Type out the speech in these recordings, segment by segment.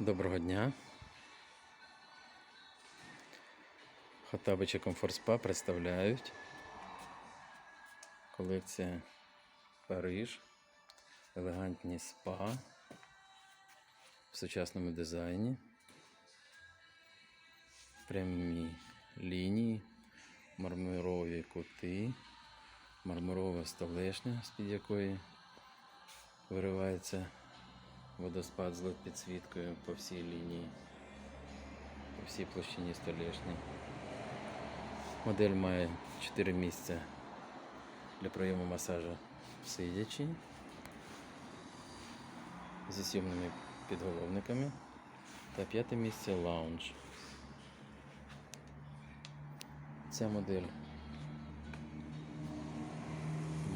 Доброго дня. Хотабича Комфорт Спа представляють колекція Париж, елегантні спа в сучасному дизайні, прямі лінії, мармурові кути, мармурова столешня, з-під якої виривається водоспад з підсвіткою по всій лінії, по всій площині столешні. Модель має 4 місця для прийому масажу сидячи зі сьомними підголовниками та п'яте місце лаунж. Ця модель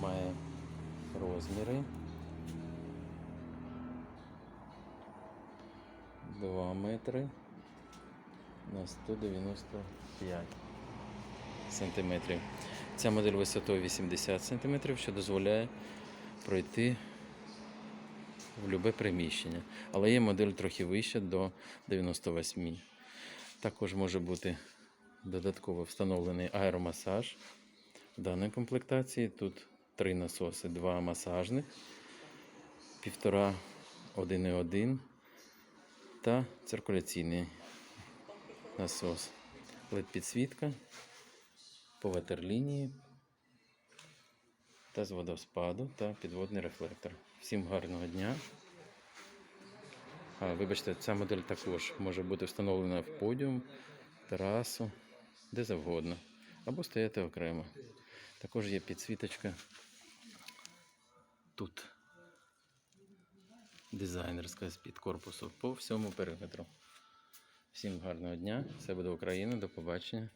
має розміри 2 метри на 195 сантиметрів. Ця модель висотою 80 сантиметрів, що дозволяє пройти в любе приміщення. Але є модель трохи вища до 98. Також може бути додатково встановлений аеромасаж в даній комплектації. Тут три насоси, два масажних, півтора 1,1 та циркуляційний насос. led підсвітка по ватерлінії та з водоспаду та підводний рефлектор. Всім гарного дня. А, вибачте, ця модель також може бути встановлена в подіум, терасу, де завгодно. Або стояти окремо. Також є підсвіточка тут дизайнерська з-під корпусу по всьому периметру. Всім гарного дня. Це буде Україна. До побачення.